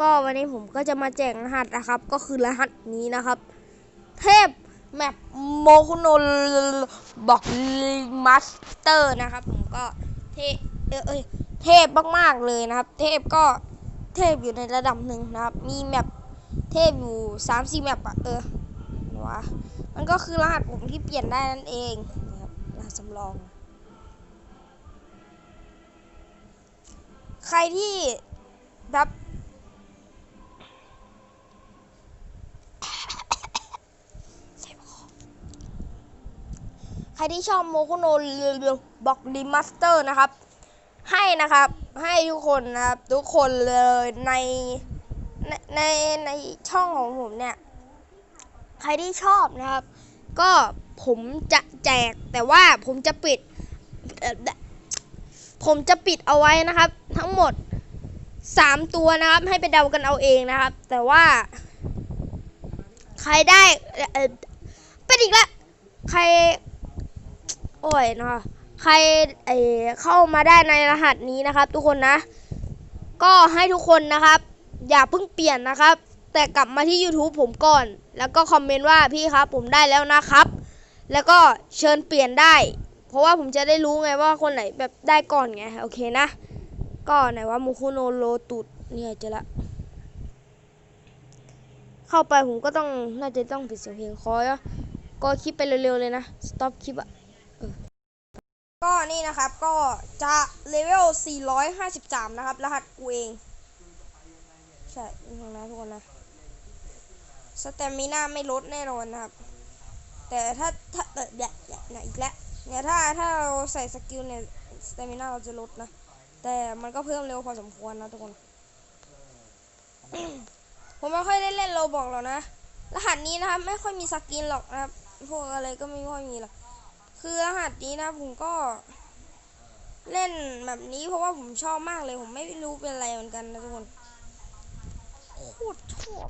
ก็วันนี้ผมก็จะมาแจกรหัสนะครับ ก็คือรหัสนี้นะครับ เทพแมปโมคุโนบอกมาสเตอร์นะครับ ผมก็เทพเอยเอยเทพมากๆเลยนะครับ เทพก็เทพอยู่ในระดับหนึ่งนะครับ มีแมปเทพอยู่สามสี่แมปอะเออววะมันก็คือรหัสผมที่เปลี่ยนได้นั่นเองนะครับรหัสสำรอง ใครที่แบบ ใคร ที่ชอบโมโคโนบอกดีมาสเตอร์นะครับ ให้นะครับ ให้ทุกคนนะครับ ทุกคนเลยในในในในช่องของผมเนี่ย ใครที่ชอบนะครับ ก็ผมจะแจกแต่ว่าผมจะปิด ผมจะปิดเอาไว้นะครับ ทั้งหมด 3 ตัวนะครับ ให้ไปเดากันเอาเองนะครับ แต่ว่า ใครได้เอ่อเป็นอีกแล้วใคร โอ้ยนะใครเอเข้ามาได้ในรหัสนี้นะครับ ทุกคนนะ ก็ให้ทุกคนนะครับ อย่าเพิ่งเปลี่ยนนะครับ แต่กลับมาที่ YouTube ผมก่อน แล้วก็คอมเมนต์ว่าพี่ครับ ผมได้แล้วนะครับ แล้วก็เชิญเปลี่ยนได้ เพราะว่าผมจะได้รู้ไงว่าคนไหนแบบได้ก่อนไงโอเคนะ ก็ไหนว่ามูคุโนโรตุดเนี่ยจอละเข้าไปผมก็ต้องน่าจะต้องปิดเสียงเพลงคอยก็คลิปไปเร็วๆเลยนะ สต็อปคลิปอะ นี่นะครับก็จะเลเวล 453 นะครับ รหัสกูเอง ใช่นี่ของนะทุกคนนะ สเตมิน่าไม่ลดแน่นอนนะครับ แต่ถ้าถ้าเออเนี่ยเนี่ยอีกแล้วเนี่ยถ้าถ้าเราใส่สกิลเนี่ยสเตมิน่าเราจะลดนะ แต่มันก็เพิ่มเร็วพอสมควรนะทุกคน ผมไม่ค่อยได้เล่นโลบอกหรอกนะ รหัสนี้นะครับไม่ค่อยมีสกินหรอกนะครับ พวกอะไรก็ไม่ค่อยมีหรอกคือรหัสนี้นะผมก็ เล่นแบบนี้เพราะว่าผมชอบมากเลย ผมไม่รู้เป็นอะไรเหมือนกันนะทุกคนโคตรชอบ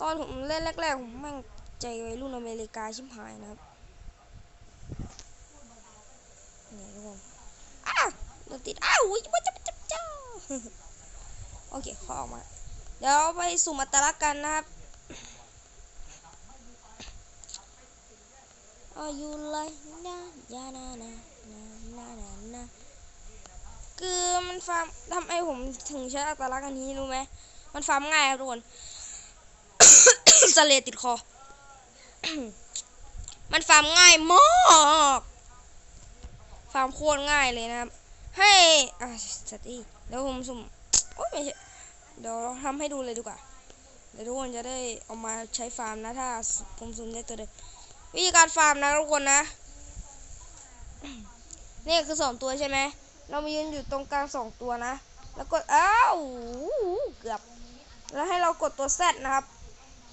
ตอนผมเล่นแรกๆผมแม่งใจวัยรุ่นอเมริกาชิบหายนะครับนี่ทุกคนอ้าวโดนติดอ้าวอุ๊ยว่าจะจะจ้าโอเคขอออกมา เดี๋ยวไปสุ่มอัตลักษณ์กันนะครับอายุไรนะยา นานานานานาคือมันฟาร์มทำไมผมถึงใช้อัตลักษณ์อันนี้รู้ไหมมันฟาร์มง่ายครับทุกคนสเลติดคอ มันฟาร์มง่ายมากฟาร์มโคตรง่ายเลยนะครับ ให้อะสตีเดี๋ยวผมสุ่มโอ้ยไม่ใช่เดี๋ยวเราทำให้ดูเลยดีกว่าเดี๋ยวทุกคนจะได้เอามาใช้ฟาร์มนะถ้าผมซูมได้ตัวเดียววิธีการฟาร์มนะทุกคนนะ นี่คือสองตัวใช่ไหม เรามายืนอยู่ตรงกลางสองตัวนะ แล้วกดอ้าวเกือบ แล้วให้เรากดตัว Z นะครับ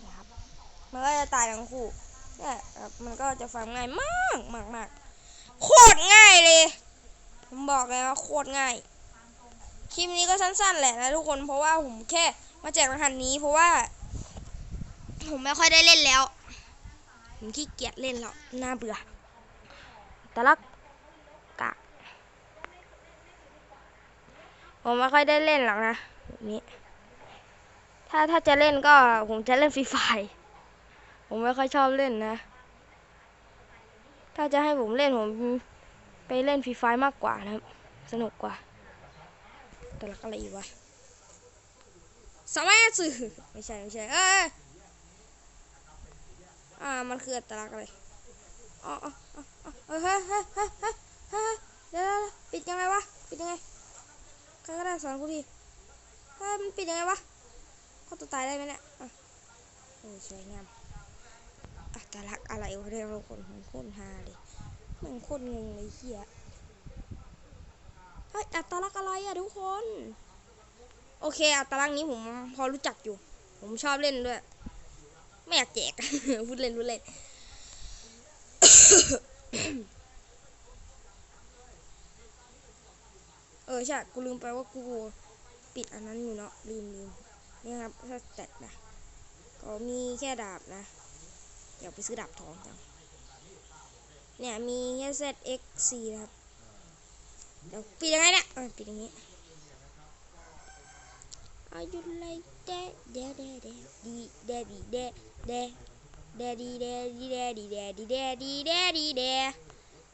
นะครับ มันก็จะตายทั้งคู่เนี่ยครับมันก็จะฟาร์มง่ายมากมากมากโคตรง่ายเลย ผมบอกเลยว่าโคตรง่าย คลิปนี้ก็สั้นๆแหละนะทุกคน เพราะว่าผมแค่มาแจกรหัสนี้เพราะว่า ผมไม่ค่อยได้เล่นแล้ว ผมขี้เกียจเล่นแล้ว น่าเบื่อแต่ละก ผมไม่ค่อยได้เล่นหรอกนะนี้ถ้าถ้าจะเล่นก็ผมจะเล่นฟรีไฟผมไม่ค่อยชอบเล่นนะ ถ้าจะให้ผมเล่นผมไปเล่นฟรีไฟมากกว่านะสนุกกว่า แตัวละอะไรอยู่วะสมัยสื่อไม่ใช่ไม่ใช่เอ้ยอ่ามันคืออัตลักษณ์อะไรอ๋ออ๋ออ๋ออ๋อเฮ้ยเฮ้ยเฮ้ยเฮ้ยเฮ้ยเฮ้ยเดี๋ยวเดี๋ยวปิดยังไงวะ ปิดยังไง ครก็ได้สอนกูทีเฮ้ยมันปิดยังไงวะเข้าตัวตายได้ไหมเนี่ยอะโอ้สวยงามอัตลักษณ์อะไรวะเนี่ยเราคนมันโคตรฮาเลยมันโคตรงงเลยเฮียเฮ้ยอัตลักษณ์อะไรอะทุกคน โอเค อัตลักษณ์นี้ผมพอรู้จักอยู่ ผมชอบเล่นด้วย ไม่อยากแจกพูดเล่นพูดเล่น เออใช่กูลืมไปว่ากูปิดอันนั้นอยู่เนาะลืมลืมนี่ครับถ้าแตกนะก็มีแค่ดาบนะเดี๋ยวไปซื้อดาบทองจังเนี่ยมีแค่ ZX4 นะครับเดี๋ยวปิดยังไงเนี่ยปิดอย่างนี้อายุไรเดเดเดเดดีเดดีเดเดเดดีเดดีเดดีเดดีเดดีเดดีเด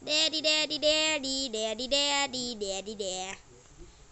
เดดีเดดีเดดีเดดีเดดีเดดีเด